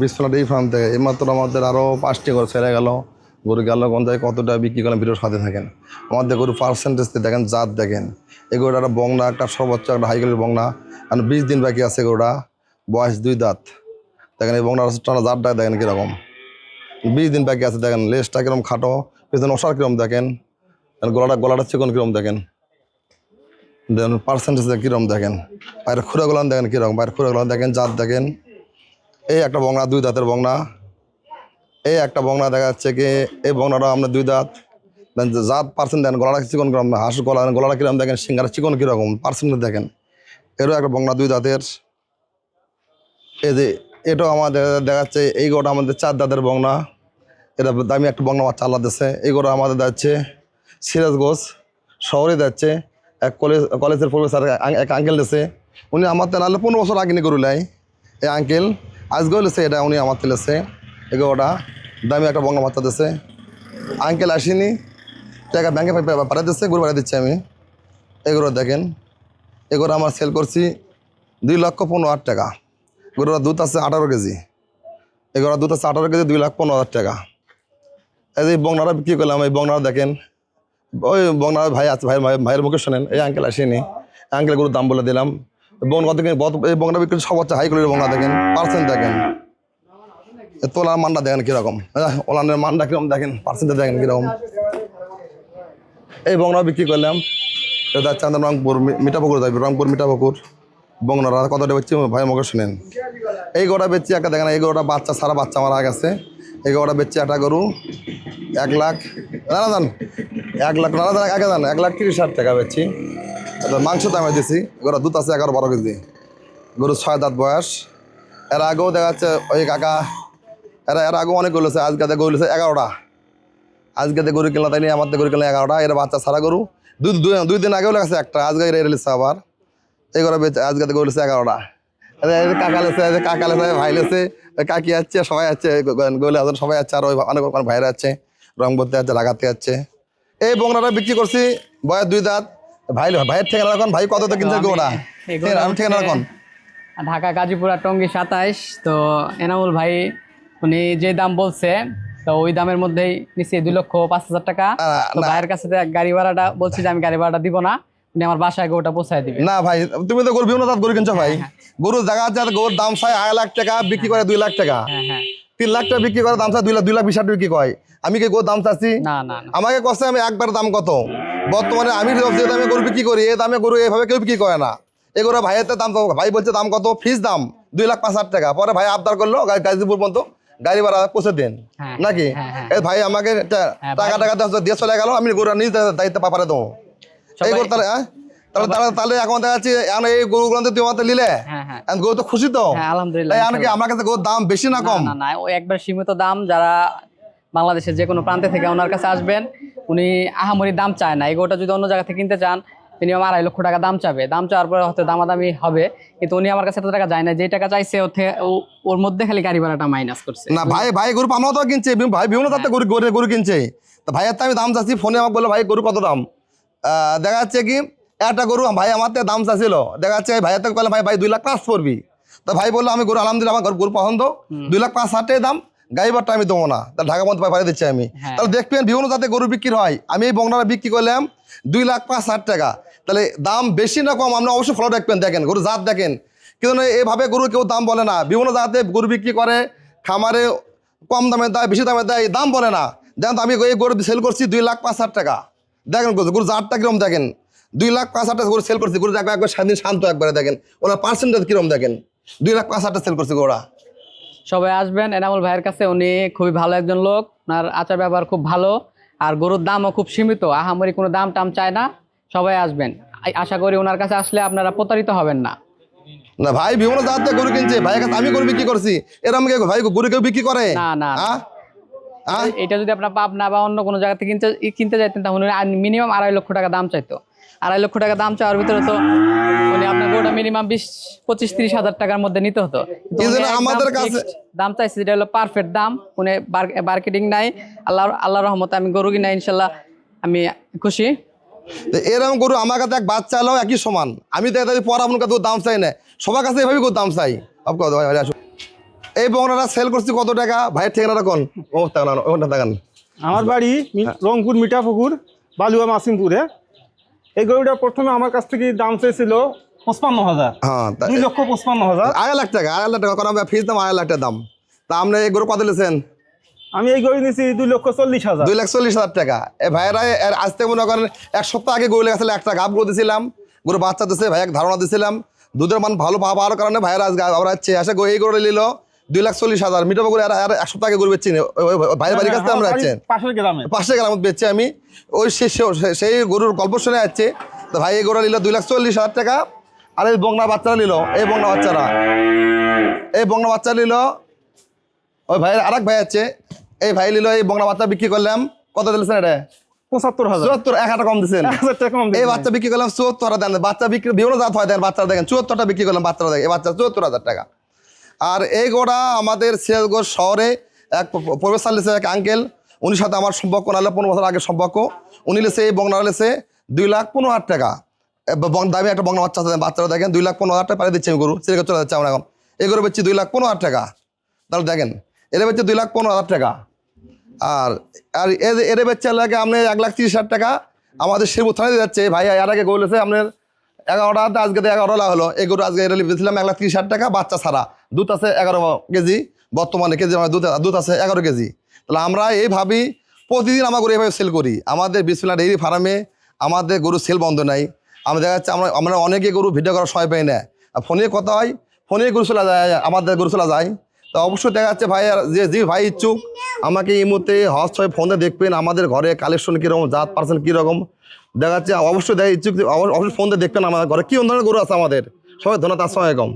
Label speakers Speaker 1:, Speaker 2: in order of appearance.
Speaker 1: বিশ্বনাথ এই ফার্ম থেকে এইমাত্র আমাদের আরও পাঁচটি গরু ছেড়ে গেল, গরু গেল, কোন কতটা বিক্রি করলাম ভিডিওর সাথে থাকেন। আমাদের গরু পার্সেন্টেজ দেখেন, জাত দেখেন। এই গরুটা একটা বংনা, একটা সর্বোচ্চ, একটা হাই কোয়ালিটির বংনা। কারণ বিশ দিন বাকি আছে গরুটা, বয়স দুই দাঁত। দেখেন এই বংনার টানা জাতটা দেখেন কীরকম। বিশ দিন বাকি আছে, দেখেন, লেজটা কীরকম খাটো, পেছনে ওষার কিরম দেখেন। গলাটা গলাটা চিকন কিরম দেখেন। দেখেন পার্সেন্টেজ কীরকম দেখেন। বাইরের খুঁড়াগুলো দেখেন কীরকম বাইরের খুঁড়াগুলো দেখেন, জাত দেখেন। এই একটা বংনা, দুই দাঁতের বংনা। এই একটা বংনা দেখা যাচ্ছে কি, এই বংনাটা আমরা দুই দাঁত। দেন জাত পার্সেন্ট দেন, গলাটা চিকন কীরকম হাঁস গলা, গলাটা কীরকম দেখেন, সিঙ্গারা চিকন কীরকম পার্সেন্ট দেখেন। এরও একটা বংনা দুই দাঁতের। এই যে, এটাও আমাদের দেখা যাচ্ছে, এই গোটা আমাদের চার দাঁতের বংনা। এটা দামি একটা বংনা, আমার চালা দিচ্ছে এই গোটা আমাদের যাচ্ছে, সিরাজ ঘোষ শহরে যাচ্ছে, এক কলেজ, কলেজের প্রফেসর এক আঙ্কেল দিচ্ছে উনি আমার তো নাহলে পনেরো বছর আগে নিয়ে করলেই এই আঙ্কেল। আজকেও লেছে এটা, উনি আমার তেলেছে এগারোটা দামি একটা বঙ্গা মাত্রা দিচ্ছে আঙ্কেল আসেনি, টাকা ব্যাংকে পাঠিয়ে দিচ্ছে গরু পাঠিয়ে দিচ্ছি আমি। এগুলো দেখেন, এগুলো আমার সেল করছি দুই লক্ষ পনেরো হাজার টাকা। গরুর দুধ আছে আঠারো কেজি। এগুলো দুধ আছে আঠারো কেজি, দুই লাখ পনেরো হাজার টাকা। এই যে বংনারা বিক্রি করলাম, এই বংনারা দেখেন, ওই বংনার ভাই আছে, ভাই- ভাইয়ের মুখে শোনেন, এই আঙ্কেল আসেনি। আঙ্কেল গরুর দাম বলে দিলাম। কত এই বংনা বিক্রি সব হচ্ছে হাই কোয়ালিটির বংনা দেখেন পার্সেন্ট দেখেন। তোলার মানটা দেখেন কীরকম। ওলানের মানটা কীরকম দেখেন পার্সেন্টে দেখেন কীরকম। এই বংনা বিক্রি করলাম, এটা রংপুর মি- মিঠাপুকুর যাবে রংপুর মিঠাপুকুর। বংনারা কতটা বেচছি ভাই মুখে শোনেন। এই গরুটা বেচছি একটা দেখেন, এই গরুটা বাচ্চা, সারা বাচ্চা মারা গেছে। এই গরুটা বেচছি একটা গরু, এক লাখ, না না, জান, এক লাখ, না না, জান, একে জান এক লাখ তিরিশ হাজার টাকা বেচছি। এটা মাংস দামে দিছি। গরুর দুধ আছে এগারো বারো কেজি। গরু ছয় দাঁত বয়স। এর আগেও দেখা যাচ্ছে ওই কাকা, এরা এর আগেও অনেক গরু আছে, আজকে গরু আছে এগারোটা। আজকে গরু কিনলাম তাই নিয়ে আমার গরু কিনলাম এগারোটা। এর বাচ্চা সারা গরু। দুই দুই দিন আগেও লেগেছে একটা, আজকে এরা রেলিছে আবার। এই করে বেচে আজকে গরু লেছে এগারোটা। কাকা লেছে কাকা লেছে ভাই লেছে কাকি আছে সবাই আছে গোলে হাজার সবাই আছে আর ওই অনেক ভাইরা আছে রং করতে আছে লাগাতে আছে এই বংরাটা বিক্রি করছি, বয়স দুই দাঁত। ভাই ভাইয়ের ঠিকানা রাখুন ভাই কত তো কিনছে গোটা?
Speaker 2: এগুলো
Speaker 1: আমি ঠিকানা রাখুন।
Speaker 2: ঢাকা গাজীপুর টঙ্গী সাতাইশ তো এনামুল ভাই উনি যে দাম বলছে তো ওই দামের মধ্যেই নিশ্চয়ই দুই লক্ষ পাঁচ হাজার টাকা। ভাইয়ের কাছে গাড়ি ভাড়াটা বলছি যে আমি গাড়ি ভাড়াটা দিব না উনি আমার বাসায় পৌঁছায় দিবে।
Speaker 1: না ভাই তুমি তো গরু বিভিন্ন জাত গরু কিনছো ভাই। গরুর জায়গা আছে আর গরুর দাম চাই আড়াই লাখ টাকা বিক্রি করে দুই লাখ টাকা।
Speaker 2: হ্যাঁ হ্যাঁ
Speaker 1: তিন লাখ টাকা বিক্রি করে দাম চাই দুই লাখ দুই লাখ বিশ হাজার বিক্রি করে আমি কি গরুর দাম চাচ্ছি?
Speaker 2: না না।
Speaker 1: আমাকে কষ্ট আমি একবার দাম কত? বর্তমানে আমি যে দামে গরু বিক্রি করি এই দামে গরু এভাবে কেউ বিক্রি করে না। এগুলো ভাইয়ের দাম ভাই বলছে দাম কত? ফিস দাম দুই লাখ পাঁচ হাজার টাকা। পরে ভাই আবদার করল গাজীপুর পর্যন্ত গাড়ি ভাড়া পৌঁছে দেন।
Speaker 2: হ্যাঁ,
Speaker 1: নাকি?
Speaker 2: হ্যাঁ, হ্যাঁ।
Speaker 1: ভাই আমাকে টাকা টাকা দিয়ে- চলে গেল আমি গরু নিজ দায়িত্ব পাপারে দেবো। এই গরু তাহলে হ্যাঁ? তাহলে তাহলে তাহলে এখন দেখা যাচ্ছে এই গরুগুলো তুই আমাদের নিলে গরু তো খুশি তো।
Speaker 2: আলহামদুলিল্লাহ
Speaker 1: আমার কাছে গরুর দাম বেশি না কম?
Speaker 2: না একবার সীমিত দাম যারা বাংলাদেশের যে কোনো প্রান্তে থেকে ওনার কাছে আসবেন উনি আহামরি দাম চায় না। এই যদি অন্য জায়গা থেকে কিনতে চান মিনিমাম আড়াই লক্ষ টাকা দাম চাবে। দাম চাওয়ার পরে হয়তো দামাদামি হবে কিন্তু উনি আমার কাছে এত টাকা যায় না। যে টাকা চাইছে ওর মধ্যে খালি গাড়ি ভাড়াটা মাইনাস করছে।
Speaker 1: না ভাই ভাই গরু আমরা তো কিনছে। ভাই বিভিন্ন জাতের গরু গরু গরু কিনছে। তো ভাইয়ের তো আমি দাম চাচ্ছি ফোনে আমাকে বলল ভাই গরু কত দাম? দেখা যাচ্ছে কি একটা গরু ভাই আমার তো দাম চাচ্ছিল। দেখা যাচ্ছে ভাইয়ের তো বললাম ভাই ভাই দুই লাখ পাঁচ পড়বি। তো ভাই বলল আমি গরু আলহামদুলিল্লাহ আমার গরু- গরু পছন্দ। দুই লাখ পাঁচ হাজার দাম। গাড়ি ভাড়াটা আমি দেবো না। তাহলে ঢাকা মধ্যে পাঠিয়ে দিচ্ছি আমি।
Speaker 2: হ্যাঁ।
Speaker 1: তাহলে দেখবেন বিভিন্ন জাতের গরু বিক্রি হয়। আমি এই বংনাটা বিক্রি করলাম দুই লাখ পাঁচ হাজার টাকা। তাহলে দাম বেশি না কম আপনি অবশ্যই ফলো দেখবেন দেখেন গরু জাত দেখেন। কিন্তু এভাবে গরু কেউ দাম বলে না। বিভিন্ন জাতে গরু বিক্রি করে খামারে কম দামে দেয় বেশি দামে দেয় দাম বলে না। দেখেন আমি এই গরু সেল করছি দুই লাখ পাঁচ হাজার টাকা। দেখেন গরু জাতটা কিরম দেখেন। দুই লাখ পাঁচ হাজার টাকা গরু সেল করছি গরু একবার একবার স্বাধীন শান্ত একবারে দেখেন। ওরা পার্সেন্টেজ কিরম দেখেন? দুই লাখ পাঁচ হাজার সেল করছি গোড়া
Speaker 2: সবাই আসবেন। এনামুল ভাইয়ের কাছে উনি খুবই ভালো একজন লোক। ওনার আচার ব্যবহার খুব ভালো। আর গরুর দামও খুব সীমিত। আহামরি কোনো দাম টাম চায় না। সবাই আসবেন। আশা করি ওনার কাছে আসলে আপনারা প্রতারিত হবেন না।
Speaker 1: না ভাই বিভিন্ন জাতের গরু কিনছে। ভাইয়ের কাছে আমি গরু বিক্রি করছি। এরকম কি ভাই গরু কেউ বিক্রি করে?
Speaker 2: না, না? এটা যদি আপনার পাবনা বা অন্য কোনো জায়গা থেকে কিনতে কিনতে যাইতেন তাহলে মিনিমাম আড়াই লক্ষ টাকা দাম চাইতো। আড়াই লক্ষ টাকা দাম চাওয়ার ভিতরে তো উনি আপনার গোটা মিনিমাম বিশ পঁচিশ তিরিশ হাজার টাকার মধ্যে নিতে হতো।
Speaker 1: আমাদের কাছে-
Speaker 2: দাম চাইছে যেটা হলো পারফেক্ট দাম। উনি মার্কেটিং নাই আল্লাহ আল্লাহ রহমতে আমি গরু কিনা ইনশাল্লাহ আমি খুশি।
Speaker 1: এরকম গরু আমার কাছে এক বাচ্চা এলো একই সমান। আমি তো এদের পর আপনার কাছে দাম চাই না। সবার কাছে এভাবে দাম চাই। আসুন। এই বংনাটা সেল করছি কত টাকা? ভাইয়ের ঠিকানাটা কোন? ও তাকান ওটা তাকান
Speaker 3: আমার বাড়ি মি- রংপুর মিঠাপুকুর বালুয়া মাসিমপুরে। এই গরুটা প্রথমে আমার কাছ থেকে দাম চেয়েছিল পঁচপান্ন হাজার।
Speaker 1: হ্যাঁ
Speaker 3: দুই লক্ষ পঁচপান্ন হাজার।
Speaker 1: আড়াই লাখ টাকা আড়াই লাখ টাকা। কারণ ফিস দাম আড়াই লাখ টাকা দাম। তা আপনি এই গরু কত নিয়েছেন
Speaker 3: আমি এই গরু নিয়েছি দুই লক্ষ চল্লিশ হাজার।
Speaker 1: দুই লাখ চল্লিশ হাজার টাকা। এ ভাইয়েরা এর আজ থেকে মনে করেন এক সপ্তাহ আগে গরু লেগেছিল একটা গাব গরু দিয়েছিলাম গরু বাচ্চা দিচ্ছে ভাই এক ধারণা দিয়েছিলাম দুধের মান ভালো পাওয়ার কারণে ভাইয়েরা আজকে আবার আসছে আসে গো- এই গরু নিল। দুই লাখ চল্লিশ হাজার মিটার আর আর এক সপ্তাহ আগে গরু বেচছি ভাইয়ের বাড়ির কাছে আমরা যাচ্ছেন
Speaker 3: পাশের গ্রামে।
Speaker 1: বেচছি আমি। ওই সেই গরুর গল্প শুনে যাচ্ছে তো ভাই এই গরু নিল দুই লাখ চল্লিশ হাজার টাকা আর এই বংনা বাচ্চারা নিল এই বংনা বাচ্চারা এই বংনা বাচ্চা নিল ওই ভাই আরেক ভাই আছে। এই ভাই নিল এই বংনা বাচ্চা বিক্রি করলাম। কত দিলেছেন এটা?
Speaker 3: পঁচাত্তর হাজার।
Speaker 1: চুয়াত্তর এক হাজার কম দিচ্ছেন এই বাচ্চা বিক্রি করলাম চুয়াত্তর হাজার। দেন বাচ্চা বিক্রি বিভিন্ন জাত হয় দেন বাচ্চারা দেখেন। চুয়াত্তরটা বিক্রি করলাম বাচ্চারা দেখেন। এই বাচ্চা চুয়াত্তর হাজার টাকা। আর এই গোড়া আমাদের সিরাজগঞ্জ শহরে এক প্রবেশ চালিয়েছে এক আঙ্কেল উনির সাথে আমার সম্পর্ক নাহলে পনেরো বছর আগে সম্পর্ক। উনি লেছে এই বংনা লেছে দুই লাখ পনেরো হাজার টাকা। দামি একটা বংনা বাচ্চা আছে, বাচ্চারা দেখেন দুই লাখ পনেরো হাজার টাকা পাড়ি দিচ্ছে আমি গরু সিরাজগঞ্জ চলে যাচ্ছে আমরা এখন। এই গরু বেচছি দুই লাখ পনেরো হাজার টাকা। তাহলে দেখেন এরা বেচছে দুই লাখ পনেরো হাজার টাকা। আর আর এর- বেচছে লাগে আপনি এক লাখ তিরিশ হাজার টাকা। আমাদের শিবু থানায় যাচ্ছে ভাই এর আগে গৌলেছে আপনার এগারোটা আজকে তো এগারো লাখ হলো। এই গরু আজকে এটা বেছিলাম এক লাখ তিরিশ হাজার টাকা বাচ্চা ছাড়া। দুধ আছে এগারো কেজি, বর্তমানে কেজি দুধ দুধ আছে এগারো কেজি। তাহলে আমরা এই ভাবি প্রতিদিন আমার গরু এইভাবে সেল করি। আমাদের বিসমিল্লা ডেইরি ফার্মে আমাদের গরু সেল বন্ধ নাই। আমরা দেখা যাচ্ছে আমরা আমরা অনেকে গরু ভিডিও করার সময় পাই না। আর ফোনে কথা হয়, ফোনে গরু চলা যায়, আমাদের গরু চলা যায়। তো অবশ্যই দেখা যাচ্ছে ভাই যে যে ভাই ইচ্ছুক, আমাকে এই মুহূর্তে হস ছয় ফোনে দেখবেন। আমাদের ঘরে কালেকশন কীরকম, জাত পার্সেন্ট কীরকম, দেখা যাচ্ছে অবশ্যই দেখা ইচ্ছুক, অবশ্যই ফোন দেখবেন আমাদের ঘরে। কী ধরনের গরু আছে আমাদের? সবাই ধন্যবাদ আসসালামাইকুম